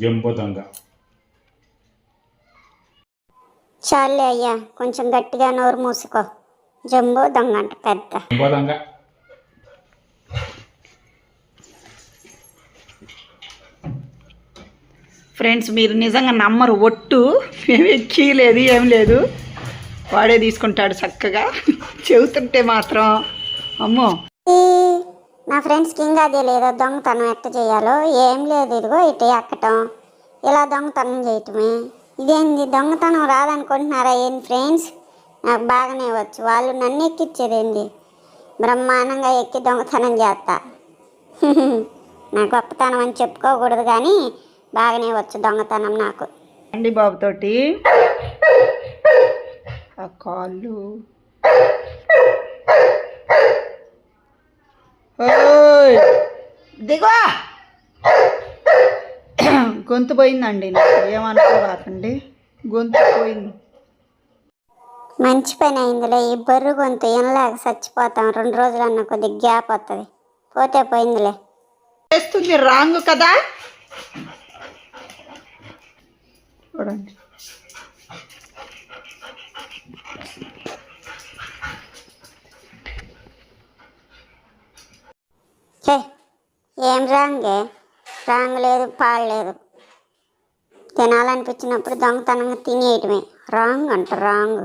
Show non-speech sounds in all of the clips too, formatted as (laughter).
Jumbo దొంగ చాలే అయ్యా కొంచెం గట్టిగా నోరు మూసుకో. జంబో దొంగ అంట పెద్ద. జంబో దొంగ ఫ్రెండ్స్ మీరు నిజంగా నమ్మరు ఒట్టు. మేము ఎక్కి లేదు ఏం లేదు. వాడే తీసుకుంటాడు చక్కగా. చెబుతుంటే మాత్రం. అమ్మో. నా ఫ్రెండ్స్కి ఇంకా తెలియదు దొంగతనం ఎట్ట చేయాలో? ఏం లేదు ఇదిగో ఇటు ఎక్కటం. ఇలా దొంగతనం చేయటమే. ఇదేంది? దొంగతనం రాదనుకుంటున్నారా ఏంది ఫ్రెండ్స్ నాకు బాగానే వచ్చు. వాళ్ళు నన్ను ఎక్కిచ్చేదేంది? బ్రహ్మాండంగా ఎక్కి దొంగతనం చేస్తా. (laughs) నా గొప్పతనం అని చెప్పుకోకూడదు కానీ బాగానే వచ్చు దొంగతనం నాకు. అండి బాబుతోటి ఆ కాళ్ళు. ఓయ్! దిగో గొంతు పోయిందండి నాకు. ఏమనుకోబాకండి గొంతు పోయింది. మంచి పని అయిందిలే. ఈ బర్రు గొంతు వినలేక చచ్చిపోతాం. రెండు రోజులు అన్న కొద్దిగా గ్యాప్ వస్తుంది పోతే పోయిందిలే. చేస్తుంది రాంగ్ కదా? చూడండి. ఏం రాంగే? రాంగ్ లేదు పాడలేదు. తినాలనిపించినప్పుడు దొంగతనంగా తినేయటమే. రాంగ్ అంట రాంగ్.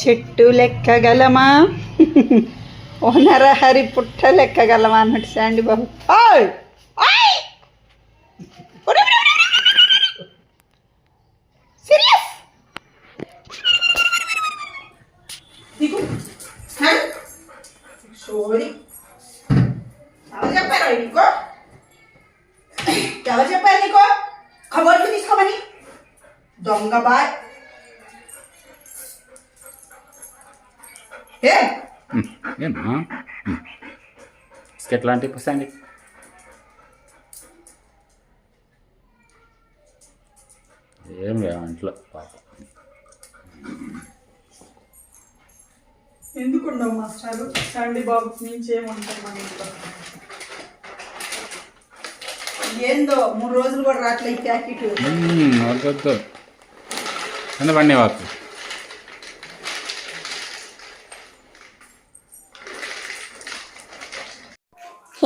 చెట్టు లెక్కగలమా? ఓ నరహరి పుట్ట లెక్కగలమా అన్నట్టు శాండి బాబు సోరి. ఎవరు చెప్పారా నీకో? ఎవరు చెప్పారు నీకో? కబోర్డు తీసుకోమని. దొంగ బాయ్. ఏ? ఏమా బిస్కెట్ లాంటి పుస్తండి ఏం లేవు ఇంట్లో పాప. ఎందుకున్నావు మాస్టారు? సండి బాబు నుంచి ఏమంటారు మన ఇంట్లో. ఏందో మూడు రోజులు కూడా రాట్లే ఈ ప్యాకెట్. వద్దొద్దు. కింద పండి వాకు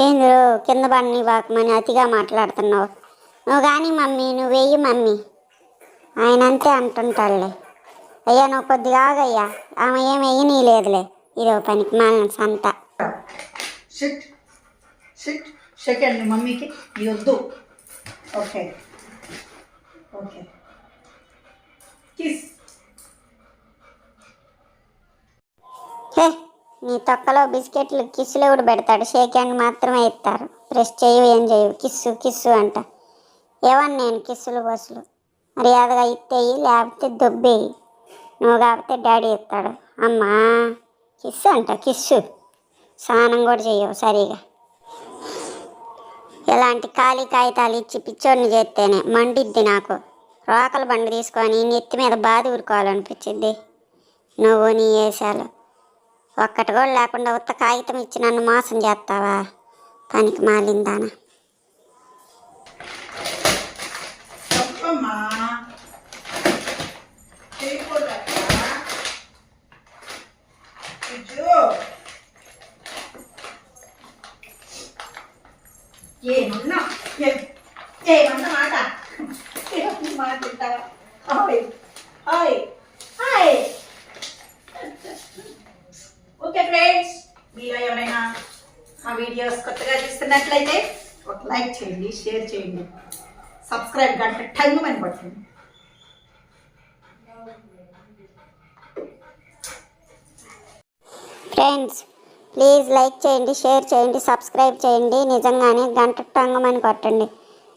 ఏంద్రు కింద బండి వాకమని అతిగా మాట్లాడుతున్నావు. నువ్వు కానీ మమ్మీ నువ్వు వెయ్యి మమ్మీ. ఆయన అంతే అంటుంటాడులే. అయ్యా నువ్వు కొద్దిగా ఆగయ్యా. ఆమె ఏం వెయ్యనీ లేదులే ఇదో పనికి మాలిన సంత. షిట్ షిట్ సెకండ్ మమ్మీకి. వద్దు. ఓకే ఓకే కిస్ హే నీ తొక్కలో బిస్కెట్లు కిస్సులు కూడా పెడతాడు. షేక్ హ్యాండ్ మాత్రమే ఇస్తారు. ప్రెస్ చేయవు ఏం చేయవు కిస్సు కిస్సు అంట. ఏవని నేను కిస్సులు బస్సులు. మర్యాదగా ఇత్తేయి లేకపోతే దొబ్బేయి. నువ్వు కాకపోతే డాడీ ఇస్తాడు. అమ్మా కిస్సు అంట కిస్సు స్నానం కూడా చేయవు సరిగా. ఇలాంటి ఖాళీ కాగితాలు ఇచ్చి పిచ్చోడిని చేస్తేనే మండిద్ది నాకు. రోకల బండి తీసుకొని నెత్తి మీద బాధ ఊరుకోవాలనిపించింది. నువ్వు నీ వేసాలు ఒక్కటి కూడా లేకుండా ఉత్త కాగితం ఇచ్చి నన్ను మోసం చేస్తావా? పనికి మాలిందానా. ఏమన్నా? ఏమన్నా మాట? ఏమన్నా మాట వింటావా? Hi hi hi. Okay friends మీరు ఎవరైనా ఆ వీడియోస్ కొత్తగా చూస్తున్నట్లయితే ఒక లైక్ చేయండి షేర్ చేయండి. సబ్స్క్రైబ్ గంట టైం అని పడుతుంది ఫ్రెండ్స్ ప్లీజ్ లైక్ చేయండి షేర్ చేయండి సబ్స్క్రైబ్ చేయండి. నిజంగానే గంట టంగమని కొట్టండి.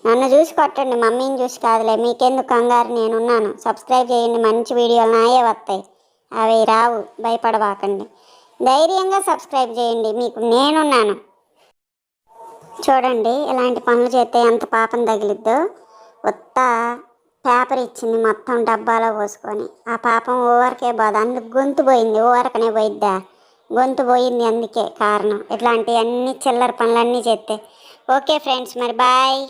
నన్ను చూసి కొట్టండి మమ్మీని చూసి కాదులే. మీకెందుకు కంగారు? నేనున్నాను. సబ్స్క్రైబ్ చేయండి మంచి వీడియోలు నాయే వస్తాయి. అవి రావు భయపడబాకండి. ధైర్యంగా సబ్స్క్రైబ్ చేయండి. మీకు నేనున్నాను. చూడండి ఇలాంటి పనులు చేస్తే ఎంత పాపం తగిలిద్దో. ఉత్త పేపర్ ఇచ్చింది మొత్తం డబ్బాలో పోసుకొని. ఆ పాపం ఓవరకే బాధ. అందుకు గొంతు పోయింది. ఓవరకనే పోయిద్దా? గొంతు పోయింది అందుకే కారణం. ఇట్లాంటివన్నీ చిల్లర పనులన్నీ చేస్తే ఓకే ఫ్రెండ్స్ మరి బాయ్.